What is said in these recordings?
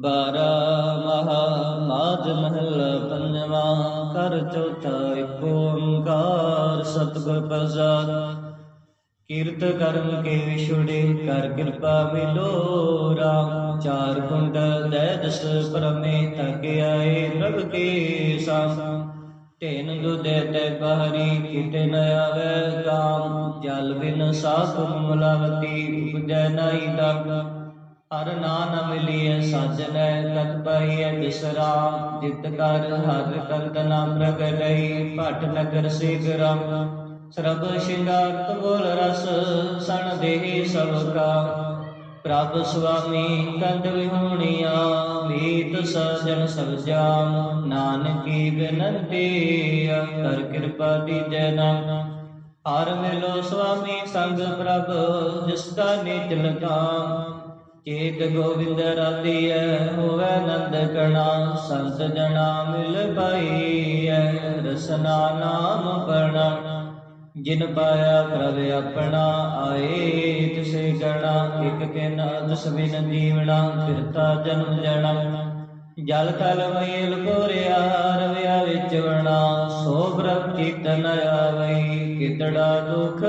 ਬਾਰਾ ਮਹਾ ਮਾਜ ਮਹਲ ਪੰਜਵਾ, ਕਰ ਚੌਥਾ ਏਕ ਓੰਕਾਰ ਸਤਿਗੁਰ ਪ੍ਰਸਾਦ। ਕੀਰਤ ਕਰਮ ਕੇ ਵਿਛੁੜੇ, ਕਰ ਕਿਰਪਾ ਮਿਲੋ ਰਾਮ। ਚਾਰ ਕੁੰਡ ਦੈ ਦਸ ਪਰਮੇ, ਤਕ ਆਏ ਪ੍ਰਭ ਕੇ ਸਾਮ। ਤੈਨ ਦੁਦੇ ਤੇ ਬਹਰੀ ਕਿਤੇ ਨ ਆਵੇ ਕਾਮ। ਜਲ ਬਿਨ ਸਾਧ ਮਲਾਵਤੀ, ਉਪਜੈ ਨਾਈ ਦਮ ਹਰ ਨਾਮ ਮਿਲੀਐ ਸਾਜਨੈ, ਤਤ ਪਈਐ ਬਿਸਰਾ। ਜਿਤ ਕਰ, ਹਰ ਕੰਦਨਾ ਪ੍ਰਗਟਈ, ਭਟ ਨਗਰ ਸੀਗਰਾ ਸਰਬ ਸ਼ਿੰਗਾਰ ਕਬੋਲ ਰਸ, ਸਣ ਦੇਹੀ ਸਭ ਪ੍ਰਭ ਸੁਆਮੀ ਕੰਦ ਵਿਹੋਣੀਆਂ, ਮੀਤ ਸਜਣ ਸਭ ਨਾਨਕੀ ਬੇਨੰਤੀ ਕਰ ਕਿਰਪਾ ਦੀਜੈ ਨਾਮ। ਹਰ ਮਿਲੋ ਸੁਆਮੀ ਸੰਗ ਪ੍ਰਭ, ਜਿਸ ਕਾ ਨੀਚਲ ਕਾਮ ਚੇਤ ਗੋਬਿੰਦ ਰਾਤੀਐ ਹੋਵੇ ਨੰਦ ਕਣਾ, ਸੰਤ ਜਨਾ ਮਿਲ ਪਾਈਐ ਰਸਨਾ ਨਾਮ ਪਰਣਾ ਜਿਨ ਪਾਇਆ ਪ੍ਰਭ ਆਪਣਾ, ਆਏ ਤਿਸੇ ਗਣਾ ਇਕ ਕਿਨ ਅਦਸ ਬਿਨ ਜੀਵਣਾ, ਫਿਰਤਾ ਜਨਮ ਜਨਮ ਜਲ ਤਲ ਮਈਲ ਕੋਰਿਆ ਰਵਿਆ ਵਿੱਚ ਵਣਾ, ਸੋ ਪ੍ਰਭ ਕੀਤਨ ਆਵਈ, ਕਿਤੜਾ ਦੁਖ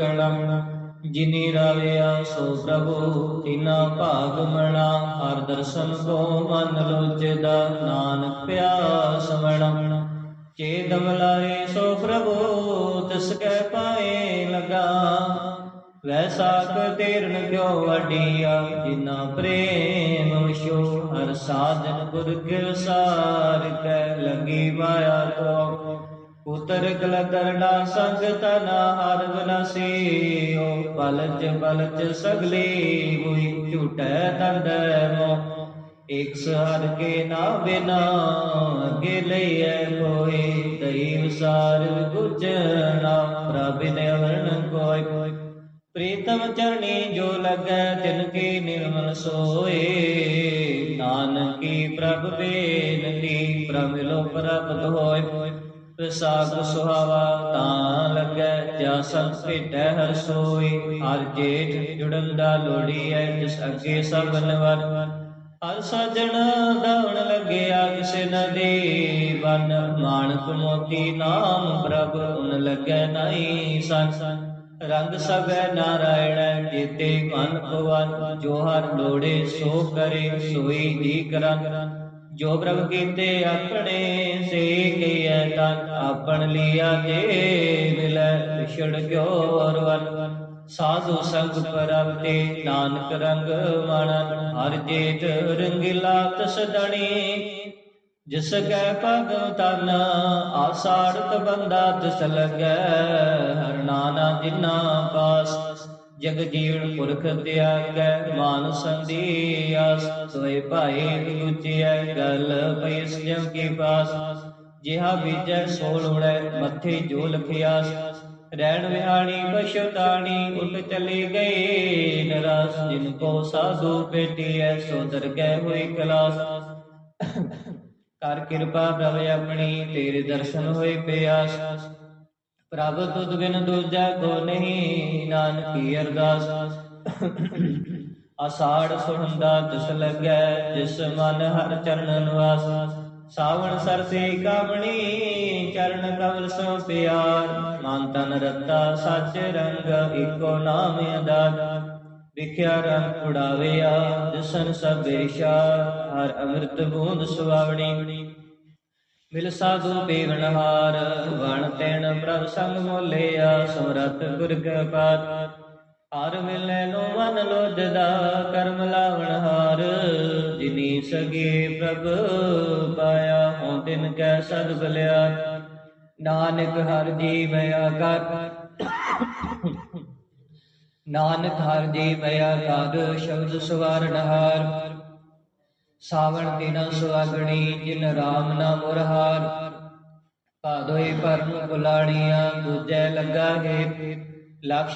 ਗਣਮ। ਜਿਨੀ ਰਾਵਿਆ ਸੋ ਪ੍ਰਭੂ, ਤਿਨਾ ਭਾਗ ਮਣਾ, ਹਰ ਦਰਸ਼ਨ ਕੋ ਮਨ ਲੋਚਦਾ, ਨਾਨਕ ਪਿਆਸ ਮਣਾ। ਚੇਤ ਮਲਾਏ ਸੋ ਪ੍ਰਭੂ, ਤਿਸ ਕੈ ਪਾਏ ਲਗਾ। ਵੈਸਾ ਕ ਤੇਰਨ ਕਿਉ ਵਡੀਆ ਜਿਨਾ ਪ੍ਰੇਮ ਸ਼ੋ ਹਰ ਸਾਜਨ ਗੁਰ ਕੇ ਸਾਰ ਕੈ, ਲਗੀ ਮਾਇਆ ਤੋ ਪੁੱਤਰ ਕਲ ਸੰਗ ਤਨਾ ਹਰ ਬਨਸੀਓ ਬਲਚ ਬਲਚ ਸਗਲੀ ਹੋਈ ਝੂਟੈ ਤੰਦੈ ਮੋ ਇਕ ਸਹਰ ਕੇ ਨਾ ਬਿਨਾ ਅਗੇ ਲਈਐ ਕੋਈ ਦਈ ਵਿਸਾਰ ਗੁਜਣਾ ਪ੍ਰਭ ਨੇ ਵਰਣ ਕੋਈ। ਪ੍ਰੀਤਮ ਚਰਣੀ ਜੋ ਲਗੈ ਤਿਨ ਕੀ ਨਿਰਮਲ ਸੋਏ, ਨਾਨਕੀ ਪ੍ਰਭ ਬੇਨਤੀ ਪ੍ਰਭ ਲੋ ਪ੍ਰਪਤ ਹੋਏ ਵਿਸਾਖ ਸੁਹਾਵਾ ਤਾਂ ਲੱਗੈ ਜਾ ਸੰਤ ਭੇਟੈ ਹਰ ਸੋਈ। ਹਰ ਜੇਠ ਜੁੜਨ ਦਾ ਲੋੜੀ ਐ, ਜਿਸ ਅੱਗੇ ਸਭ ਨਵਰ। ਹਰ ਸਜਣ ਦਵਣ ਲੱਗਿਆ ਕਿਸੇ ਨਦੀ ਬਨ। ਮਾਨਕ ਮੋਤੀ ਨਾਮ ਪ੍ਰਭ, ਉਨ ਲੱਗੈ ਨਹੀਂ ਸੰਨ। ਰੰਗ ਸਭੈ ਨਾਰਾਇਣ ਜੀਤੇ ਮਨ ਭਵਨ। ਜੋ ਹਰ ਲੋੜੇ ਸੋ ਕਰੇ, ਸੋਈ ਜੀ ਕਰਨ ਜੋ ਪ੍ਰਭ ਕੀਤੇ ਆਪਣੇ, ਸੇ ਕੀਐ ਤਨ ਆਪਣ ਲਿਆ ਜੇ ਮਿਲੈ, ਵਿਛੜ ਗਿਓ ਵਨ। ਸਾਧੂ ਸੰਗ ਪਰਬ ਤੇ ਨਾਨਕ ਰੰਗ ਮਨ, ਹਰ ਜੇਤ ਰੰਗਿਲਾ ਤਸ ਜਿਸ ਕੈ ਪਗ ਤਨ, ਆਸਾੜਤ ਬੰਦਾ ਤਿਸ ਲੱਗੈ, ਹਰ ਨਾਨਾ ਜਿਨਾ ਪਾਸ। ਜਗ ਜੀਵਨ ਪੁਰਖ ਤਿਆਗੈ ਮਾਨ ਸੰਦੀ ਸੋਏ ਭਾਈ ਗੁਚਿਐ ਗਲ ਪਈ ਜਮ ਕੀ ਪਾਸ। ਜਿਹਾ ਬੀਜੈ ਸੋ ਲੋੜੈ ਮੱਥੇ ਜੋ ਲਖਿਆਸ ਰਹਿਣ ਵਿਹਾਣੀ, ਪਛਤਾਣੀ, ਉਠ ਚਲੀ ਗਈ ਨਰਾਸ। ਜਿਨ ਕੋ ਸਾਧੂ ਪੇਟੀਐ ਸੋ ਦਰਗਹਿ ਹੋਈ ਕਲਾਸ। ਕਰ ਕਿਰਪਾ ਪ੍ਰਭ ਆਪਣੀ, ਤੇਰੇ ਦਰਸ਼ਨ ਹੋਏ ਪਿਆਸ। ਪ੍ਰਭ ਤੁਧ ਬਿਨ ਦੂਜਾ ਕੋ ਨਹੀਂ, ਨਾਨਕੀ ਅਰਦਾਸ। ਆਸਾੜ ਸੁਹੰਦਾ ਤਿਸ ਲੱਗੈ, ਜਿਸ ਮਨ ਹਰ ਚਰਨ ਨਿਵਾਸ। ਸਾਵਣ ਸਰਸੇ ਕਾਮਣੀ ਚਰਨ ਕਮਲ ਸੋ ਪਿਆਰ। ਮਨ ਤਨ ਰੱਤਾ ਸੱਚ ਰੰਗ ਏਕੋ ਨਾਮ ਅਦਾਤ ਵਿਖਿਆ ਰੰਗ ਉਡਾਵਿਆ ਦਿਸਨ ਸਭ ਬੇਸ਼ਾ ਹਰ ਅੰਮ੍ਰਿਤ ਬੂੰਦ ਸੁਆਵਣੀ। ਮਿਲ ਸਾਧੂ ਪੀਵਨ ਹਾਰ, ਵਣ ਤੈਣ ਪ੍ਰਭ ਸੰਗ ਮੋਲਿਆ ਸਮਰਤ ਗੁਰ ਕਪਾਤ ਹਰ ਮਿਲੈ ਨੋ ਮਨ ਲੋਜਦਾ ਕਰਮ ਲਾਵਣ ਹਾਰ। ਜਿਨੀ ਸਗੇ ਪ੍ਰਭ ਪਾਇਆ, ਹੋਂ ਤਿਨ ਕੈ ਸਦ ਬਲਿਆ ਨਾਨਕ ਹਰ ਜੀ ਮਿਆ ਨਾਨਕ ਹਰ ਜੀ ਮਿਆ ਕਰ ਸ਼ਬਦ ਸਵਾਰਨ ਹਾਰ। ਸਾਵਣ ਦਿਨ ਸੁਆਗਣੀ ਜਿਨ ਰਾਮ ਨਾਮ ਮੁਰਹਾਰ ਭਾਦੋਈ ਪਰਮ ਬੁਲਾਣੀਆਂ ਦੂਜੈ ਲੱਗਾ ਹੈ। ਲਖ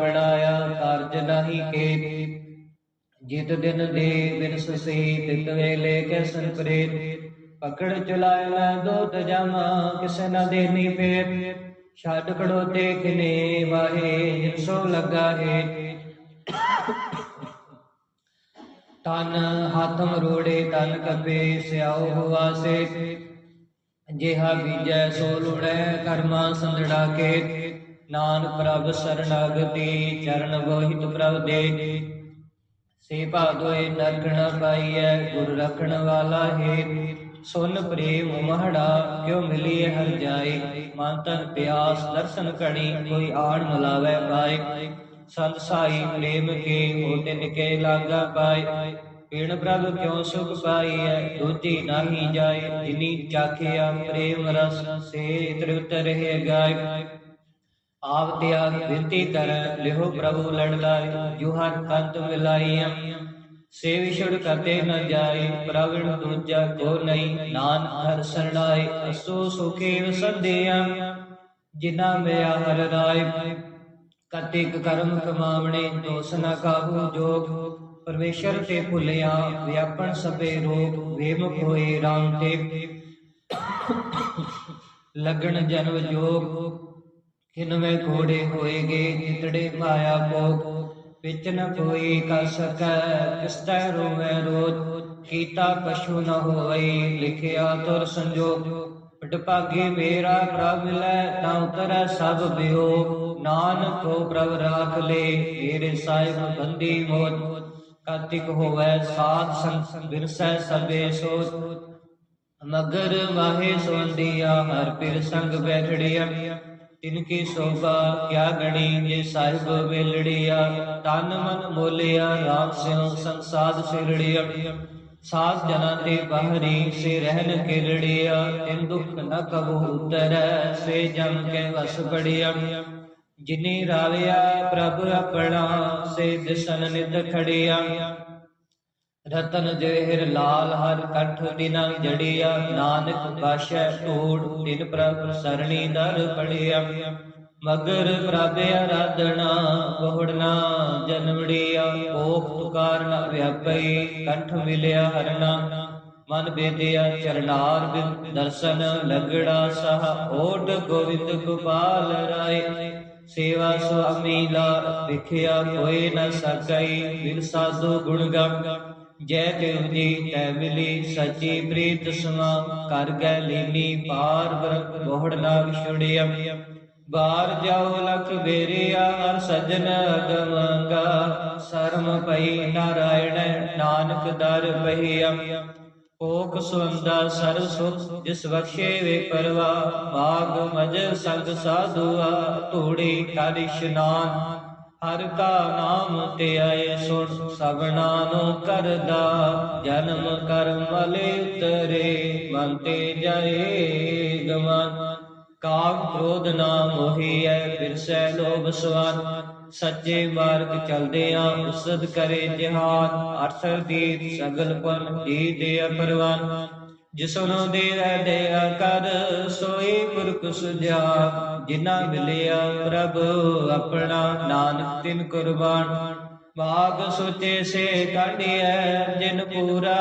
ਬਣਾਇਆ, ਕਾਰਜ ਨਹੀਂ ਕੇ। ਜਿਤ ਦਿਨ ਦੇ ਬਿਨ ਸੁਸੀ ਤਿਤ ਵੇਲੇ ਕੈ ਸੰਪ੍ਰੇਤ। ਪਕੜ ਚੁਲਾਇ ਲੈ ਦੋਤ ਜਾਮਾ ਕਿਸ ਨ ਦੇਨੀ ਫੇਰ। ਛੱਡ ਪੜੋ ਤੇ ਕਿਨੇ ਵਾਹੇ, ਜਿਨ ਸੋ ਲੱਗਾ ਹੈ। ਤਨ ਹੱਥ ਮਰੋੜੇ ਤਨ ਕਪੇ ਸਿਆਉ ਹੁਆ ਜਿਹਾ ਬੀਜੈ ਸੋ ਲੁੜੈ ਕਰਮਾ ਸੰਦੜਾ ਕੇ ਨਾਨਕ ਪ੍ਰਭ ਸਰਣਾਗਤੀ ਚਰਨ ਬੋਹਿਤ ਪ੍ਰਭ ਦੇ। ਸੇ ਭਾਦੋਏ ਨਰਖਣ ਪਾਈਐ ਗੁਰ ਰਖਣ ਵਾਲਾ ਹੈ। ਸੁਨ ਪ੍ਰੇਮ ਮਹੜਾ ਕਿਉ ਮਿਲੀਏ ਹਰ ਜਾਏ। ਮਨ ਤਨ ਪਿਆਸ ਦਰਸ਼ਨ ਕਣੀ ਕੋਈ ਆਣ ਮਲਾਵੇ ਪਾਏ। ਸੰਤ ਸਾਈ ਪ੍ਰੇਮ ਕੇ ਹੋਤੇ ਨਿਕੇ ਲਾਗਾ ਪਾਏ। ਪੀਣ ਪ੍ਰਭ ਕਿਉ ਸੁਖ ਪਾਈਐ, ਦੂਜੀ ਨਾਹੀ ਜਾਏ। ਜਿਨੀ ਚਾਖਿਆ ਪ੍ਰੇਮ ਰਸ ਸੇ ਤ੍ਰਿਪਤ ਰਹੇ ਗਾਏ। ਆਪ ਤਿਆਗ ਬਿਰਤੀ ਕਰ ਲਿਹੋ ਪ੍ਰਭੂ ਲੜ ਲਾਇ ਜੋ ਕੰਤ ਮਿਲਾਈਐ ਸੇ ਵਿਛੜ ਕਤੇ ਨ ਜਾਏ। ਪ੍ਰਗਣ ਦੂਜਾ ਕੋ ਨਹੀਂ, ਨਾਨ ਹਰ ਸਰਣਾਏ। ਅਸੋ ਸੁਖੇ ਵਸੰਦਿਆ, ਜਿਨਾ ਮਿਆ ਹਰ ਰਾਏ। ਕਤਿਕ ਕਰਮ ਕਮਾਵਣੇ, ਦੋਸ ਨ ਕਾਹੂ ਜੋਗ। ਪਰਮੇਸ਼ਰ ਤੇ ਭੁਲਿਆ ਵਿਆਪਨ ਸਭੇ ਰੋਗ ਵੇਮੁਖ ਹੋਏ ਰਾਮ ਤੇ। ਲਗਣ ਜਨਮ ਜੋਗ ਕਿਨਵੇਂ ਘੋੜੇ ਹੋਏਗੇ, ਜਿਤੜੇ ਪਾਇਆ ਭੋਗ। ਵਿੱਚ ਨ ਕੋਈ ਕਰ ਸਕੈ, ਕਿਸਤੈ ਰੋਵੇ ਰੋਜ। ਕੀਤਾ ਪਸ਼ੂ ਨ ਹੋਈ ਲਿਖਿਆ ਤੁਰ ਸੰਜੋਗ। ਵਡਭਾਗੇ ਮੇਰਾ ਪ੍ਰਭ ਮਿਲੈ ਤਾਂ ਉਤਰੈ ਸਭ ਬਿਓ। ਨਾਨਕ ਕੋ ਪ੍ਰਭ ਰਾਖ ਲੇ ਮੇਰੇ ਸਾਹਿਬ ਬੰਦੀ ਮੋਜ ਕਾਤਿਕ ਹੋਵੇ ਸਾਧ ਸੰਗ ਬਿਰਸੈ ਸਭੇ ਸੋਚ ਮਗਰ ਵਾਹੇ ਸੋੰਦੀਆ ਹਰ ਪਿਰ ਸੰਗ ਬੈਠੜਿਆ। ਤਿਨਕੀ ਸੋਭਾ, ਕਿਆ ਗਣੀ ਜੇ ਸਾਹਿਬ ਵੇਲੜੀਆ। ਤਨ ਮਨ ਮੋਲਿਆ ਰਾਮ ਸਿਉ ਸੰਸਾਦ ਸਿਰੜਿਆ। ਸਾਧ ਜਨਾਂ ਤੇ ਬਾਹਰੀ ਸੇ ਰਹਿਨ ਕਿਰੜਿਆ, ਤਿਨ ਦੁਖ ਨ ਕਬੂ ਉਤਰੈ, ਸੇ ਜਮ ਕੇ ਵਸ ਪੜਿਆ ਜਿਨੇ ਰਾਵਿਆ ਪ੍ਰਭ ਆਪਣਾ, ਸੇ ਦਿਸਨ ਨਿਤ ਖੜਿਆ। ਰਤਨ ਜੇਹਰ ਲਾਲ ਹਰ ਕੰਠ ਦਿਨਾ ਜੜਿਆ, ਨਾਨਕ ਬਾਸ਼ੈ ਢੂੜ ਤਿਨ ਪ੍ਰਭ ਸਰਣੀ ਦਰ ਪੜਿਆ। ਮਗਰ ਪ੍ਰਭ ਆਰਾਧਨਾ, ਬਹੁੜਨਾ ਜਨਮੜਿਆ ਕੋਖ ਤੁਕਾਰ ਨ ਵਿਆਪਈ, ਕੰਠ ਮਿਲਿਆ ਹਰਨਾ। ਮਨ ਬੇਦਿਆ ਚਰਨਾਰ ਬਿਨ ਦਰਸ਼ਨ, ਲਗੜਾ ਸਹ ਓਟ ਗੋਵਿੰਦ ਗੋਪਾਲ ਰਾਏ। ਸੇਵਾ ਸੁਆਮੀ ਲਾ ਵਿਖਿਆ ਕੋਈ ਨ ਸਕਈ, ਬਿਨ ਸਾਧੂ ਗੁਣ ਗਮ ਜੈ ਦੇਵ ਜੀ, ਤੈ ਮਿਲੀ ਸੱਚੀ ਪ੍ਰੀਤ ਸਮਾ। ਕਰ ਗੈ ਲੀਨੀ ਪਾਰ ਬ੍ਰਹਮ ਬੋਹੜ ਨਾ ਵਿਛੜਿਆ। ਬਾਰ ਜਾਓ ਲਖ ਬੇਰਿਆ ਹਰ ਸਜਨ ਅਗਮੰਗਾ। ਸਰਮ ਪਈ ਨਾਰਾਇਣ, ਨਾਨਕ ਦਰ ਬਹਿਆ ਓਕ ਸੁੰਦਾ ਸਰਬ ਸੁਖ, ਜਿਸ ਬਖਸ਼ੇ ਵੇ ਪਰਵਾ। ਬਾਗ ਮਜ ਸੰਗ ਸਾਧੂਆ, ਧੂੜੀ ਕਰ ਇਸ਼ਨਾਨ। ਹਰ ਕਾ ਨਾਮ ਤੇ ਆਏ ਸੁਣ ਸਭਨਾ ਨੂੰ ਕਰਦਾ। ਜਨਮ ਕਰਮ ਵਾਲੇ ਤਰੇ ਮਨ ਤੇ ਜਾਏ ਗਮਨ ਕਾਮ ਕ੍ਰੋਧ ਨਾ ਮੋਹੀਐ, ਬਿਰਸੈ ਲੋਭ ਸਵਾਨ ਸੱਚੇ ਮਾਰਗ ਚਲਦਿਆਂ ਉਸਦ ਕਰੇ ਜਹਾਨ ਅਰਥ ਦੀਪ ਸਗਲ ਪਨ ਜੀ ਦੇ ਪਰਵਾਨ। ਜਿਸਨੋ ਦੇ ਦਿਆ ਕਰ, ਸੋਈ ਪੁਰਖ ਸੁਜਾ ਜਿਨਾ ਮਿਲਿਆ ਪ੍ਰਭ ਆਪਣਾ ਨਾਨਕ ਤਿਨ ਕੁਰਬਾਨ। ਬਾਗ ਸੁਚੇ ਸੇ ਕਾਢਿਐ, ਜਿਨ ਪੂਰਾ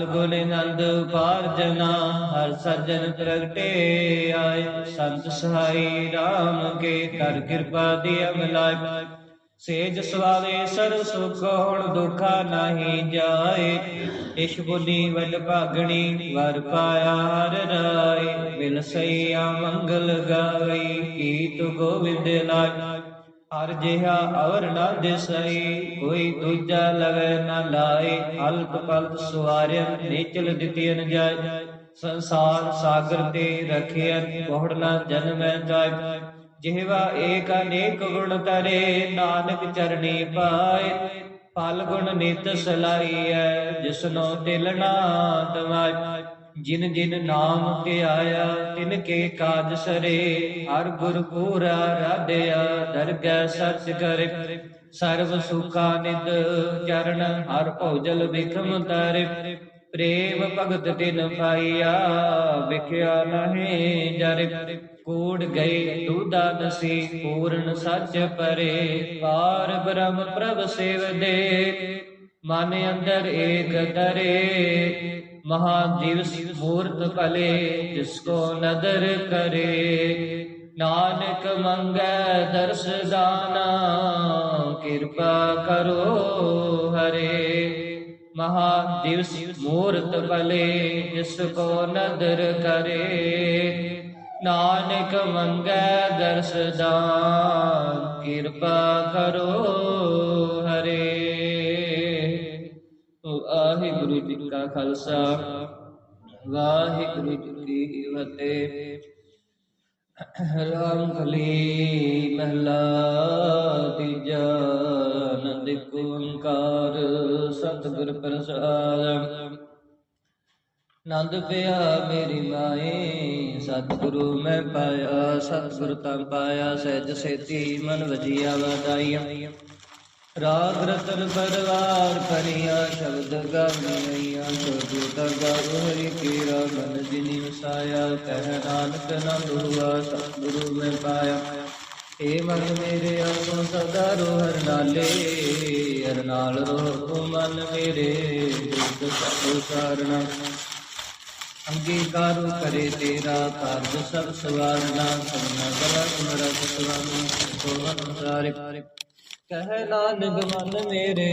ਫਲ ਗੁਣ ਨੰਦ ਪਾਰ ਜਨਾ ਹਰ ਸੱਜਣ ਪ੍ਰਗਟੇ ਆਏ। ਸੰਤ ਸਹਾਈ RAM ਕੇ ਕਰ ਕਿਰਪਾ ਦੀ ਅਮਲਾਇ ਸੇਜ ਸਵਾਲੇ ਸਰ ਸੁਖ ਹੁਣ ਦੁਖਾ ਨਹੀਂ ਜਾਏ। ਇਸ਼ ਬੁਨੀ ਵਲ ਭਾਗਣੀ ਵਰ ਪਾਇਆ ਹਰ ਰਾਏ। ਮਿਲ ਸਈਆ ਮੰਗਲ ਗਾਈ ਕੀਤ ਗੋਬਿੰਦ ਲਾਇ ਹਰ ਜਿਹਾ ਅਵਰ ਨਾ ਦਿਸਈ, ਕੋਈ ਦੂਜਾ ਲਵੇ ਨਾ ਲਾਏ। ਅਲਪ ਪਲਪ ਸੁਆਰਿਆ ਨੀਚਲ ਦਿੱਤੀਨ ਜਾਏ। ਸੰਸਾਰ ਸਾਗਰ ਤੇ ਰਖਿਆ ਬਹੁੜ ਨਾ ਜਨਮੈ ਜਾਏ। ਜਿਹਵਾ ਏਕ ਅਨੇਕ ਗੁਣ ਤਰੇ ਨਾਨਕ ਚਰਣੀ ਪਾਏ। ਫਲ ਗੁਣ ਨਿਤ ਸਲਾਈਐ, ਜਿਸਨੋ ਦਿਲ ਨਾ ਦਵਾਇ ਜਿਨ ਜਿਨ ਨਾਮ ਤੇ ਆਇਆ, ਤਿਨ ਕੇ ਕਾਜ ਸਰੇ, ਹਰ ਗੁਰ ਪੂਰਾ ਰਾਧਿਆ, ਦਰਗਹਿ ਸਚ ਕਰੇ। ਸਰਬ ਸੁਖਾ ਨਿਦ ਚਰਨ, ਹਰ ਭੋਜਲ ਵਿਖਮ ਤਰੇ। ਪ੍ਰੇਮ ਭਗਤ ਤਿਨ ਪਾਈਆ ਵਿਖਿਆ ਨਹੀਂ ਜਰ। ਕੋੜ ਗਏ ਦੂਦਾ ਦਸੀ, ਪੂਰਨ ਸੱਚ ਪਰੇ। ਪਾਰ ਬ੍ਰਹਮ ਪ੍ਰਭ ਸੇਵ ਦੇ ਮਨ ਅੰਦਰ ਏਕ ਤਰੇ ਮਹਾ ਦਿਵਸ ਮੂਰਤ ਭਲੇ ਜਿਸ ਕੋ ਨਦਰ ਕਰੇ ਨਾਨਕ ਮੰਗੈ ਦਰਸ ਦਾਨਾ ਕਿਰਪਾ ਕਰੋ ਹਰੇ ਮਹਾ ਦਿਵਸ ਮੂਰਤ ਭਲੇ ਜਿਸ ਕੋ ਨਦਰ ਕਰੇ ਨਾਨਕ ਮੰਗੈ ਵਾਹਿਗੁਰੂ ਜੀ ਕਾ ਖਾਲਸਾ, ਵਾਹਿਗੁਰੂ ਜੀ ਕੀ ਫਤਿਹ। ਰਾਮ ਕਲੀ ਮਹਲਾ ਤੀਜਾ ਆਨੰਦ ਓੰਕਾਰ ਸਤਿਗੁਰ ਪ੍ਰਸਾਦ। ਨੰਦ ਪਿਆ ਮੇਰੀ ਮਾਏ, ਸਤਿਗੁਰੂ ਮੈਂ ਪਾਇਆ, ਸਤਿਗੁਰ ਤਾਂ ਪਾਇਆ, ਸਹਿਜ ਸੇਤੀ ਮਨ ਵਜੀਆ ਵਧਾਈਆਂ। ਰਾਗ ਰਤਨ ਪਰਵਾਰ ਕਰਿਆ ਸ਼ਬਦ ਗਾਵੀਆਂ ਸੋਜੂ ਤਗਾਰੂ ਹਰੀ ਕੀਰਾ ਮਨ ਜਿਨੀ ਵਸਾਇਆ, ਕਹਿ ਨਾਨਕ ਨੰਦ ਹੁਆ ਸਤਿਗੁਰੂ ਮੈਂ ਪਾਇਆ। ਏ ਮਨ ਮੇਰੇ ਆਪੋ ਸਦਾ ਰੋਹਰ ਨਾਲੇ, ਹਰ ਨਾਲ ਰੋਹ ਮਨ ਮੇਰੇ, ਦੁਖ ਸਭ ਸਾਰਣਾ ਅੰਗੀਕਾਰ ਕਰੇ ਤੇਰਾ ਕਾਰਜ ਸਭ ਸਵਾਰਨਾ ਸਭਨਾ ਗਲਾ ਤੁਮਰਾ ਸਤਵਾਨੀ ਸੋਹਣ ਸਾਰੇ ਕਹਿ ਨਾਨਕ ਮਨ ਮੇਰੇ,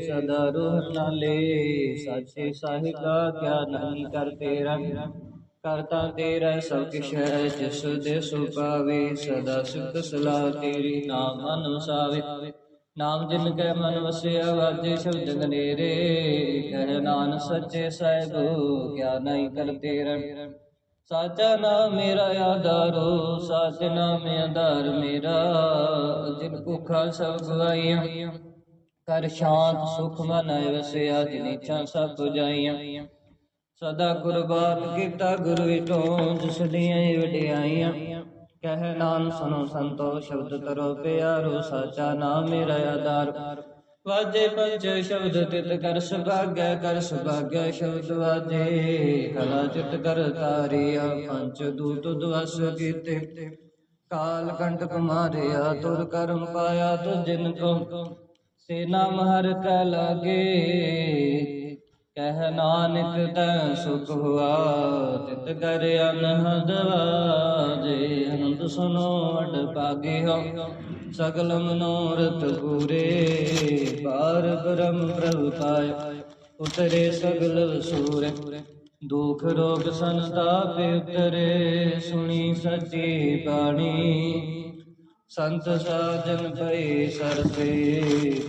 ਸਦਾ ਰੋਹ ਨਾਲੇ, ਸਾਚੇ ਸਾਹਿਬਾ ਕਿਆ ਨਹੀਂ ਕਰ ਤੇਰਾ ਕਰਤਾ ਤੇਰਾ ਸਭ ਕਿਛ ਹੈ, ਜਿਸ ਦੇ ਸੁਪਾਵੇ ਸਦਾ ਸੁਖ ਸਲਾਹ ਤੇਰੀ ਨਾਮ ਮਨ ਨਾਮ ਜਿਨ ਕੈ ਮਨ ਵਸਿਆ, ਵਾਜੇ ਸ਼ਬਦ ਗਨੇਰੇ ਕਹਿ ਨਾਨ ਸੱਚੇ ਸਾਹਿਬ, ਕਿਆ ਨਹੀਂ ਕਰ ਤੇਰਾ ਸਾਚਾ ਨਾਮ ਮੇਰਾ ਆਧਾਰੋ, ਸਾਚ ਨਾਮ ਆਧਾਰ ਮੇਰਾ। ਜਿਨ ਭੁਖਾ ਸਭ ਗਵਾਈਆਂ ਕਰ ਸ਼ਾਂਤ ਸੁਖ ਮਨ ਵਸਿਆ ਜਿਨ ਇੱਛਾ ਸਭ ਪੁਜਾਈਆਂ। ਸਦਾ ਕੁਰਬਾਨ ਕੀਤਾ ਗੁਰੂ ਵਿਟੋ ਜਿਸ ਦੀਆਂ ਵਡਿਆਈਆਂ। ਕਹਿ ਨਾਮ ਸੁਨੋ ਸੰਤੋ, ਸ਼ਬਦ ਤਰੋ ਪਿਆਰੋ, ਸਾਚਾ ਨਾਮ ਮੇਰਾ ਆਧਾਰ। ਵਾਜੇ ਪੰਜ ਸ਼ਬਦ ਤਿਤ ਕਰ ਸੁਭਾਗੈ ਕਰ ਸੁਭਾਗੈ ਸ਼ਬਦ ਵਾਜੇ। ਕਲਾ ਚਿਤ ਕਰ ਤਾਰਿਆ, ਪੰਜ ਦੂਤ ਦਵਸ ਕੀਤੇ। ਕਾਲ ਕੰਟਕ ਮਾਰਿਆ ਤੁਰ ਕਰਮ ਪਾਇਆ ਤੁ ਜਿਨ ਕੋ। ਸੇ ਨਾਮ ਹਰ ਕੈ ਲਾਗੇ। ਕਹਿ ਨਾਨਕ ਤੈ ਸੁਖ ਹੁਆ, ਤਿਤ ਕਰ ਅਨਹਦ ਵਾਜੇ। ਅਨੰਦ ਸੁਨੋ ਅਡ ਪਾਗੇ ਹੋ ਸਗਲ ਮਨੋਰਥ ਪੂਰੇ। ਪਾਰ ਬ੍ਰਹਮ ਪ੍ਰਭ ਪਾਇ ਉਤਰੇ ਸਗਲ ਵਸੂਰ ਦੁਖ ਰੋਗ ਸੰਤਾਪ ਉਤਰੇ, ਸੁਣੀ ਸੱਚੀ ਬਾਣੀ। ਸੰਤ ਸਾਜਨ ਭਏ ਸਰਸੇ,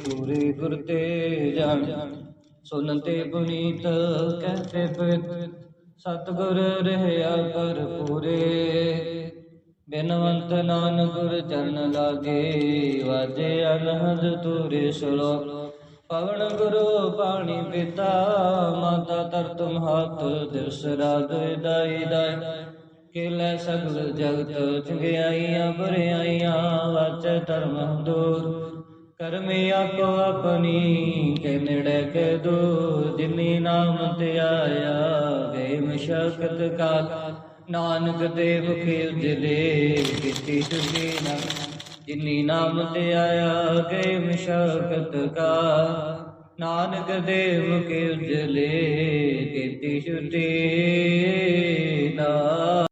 ਪੂਰੇ ਗੁਰ ਤੇ ਜਾਣ ਸੁਨ ਤੇ ਪੁਨੀਤ ਕਹਤੇ ਪਵਿੱਤ ਸਤਗੁਰ ਰਹਿਆ ਪਰ ਪੂਰੇ ਬਿਨਵੰਤ ਨਾਨਕ ਗੁਰ ਚਰਨ ਲਾਗੇ, ਵਾਜੇ ਅਨਹਦ ਤੂਰੇ ਸੁਲੋ ਪਵਨ ਗੁਰੂ ਪਾਣੀ ਪਿਤਾ, ਮਾਤਾ ਤਰ ਤੁਮ ਹੱਥ ਦਿਵਸ ਰਾਤ ਦਾਈ ਦਾਈ। ਕਿਲੇ ਸਗਲ ਜਗਤ ਚੰਗਿਆਈਆਂ, ਬੁਰਿਆਈਆਂ, ਵਾਚੈ ਧਰਮ ਦੂਰ। ਕਰਮਿਆ ਕੋ ਆਪਣੀ ਕੇ ਨੇੜੇ ਕੇ ਦੂਰ, ਜਿਨੀ ਨਾਮ ਤੇ ਆਇਆ, ਗਏ ਮਸ਼ਕਤ ਕਾਲ। ਨਾਨਕ ਦੇਵ ਕੇ ਉਜਲੇ ਕੀਤੀ ਤੁਝੇ ਨਾ। ਜਿਨੀ ਨਾਮ ਤੇ ਆਇਆ, ਗਏ ਮਸ਼ਕਤ ਕਾ ਨਾਨਕ ਦੇਵ ਕੇ ਉਜਲੇ ਕੀਤੀ ਛੁਟੀ ਨਾ।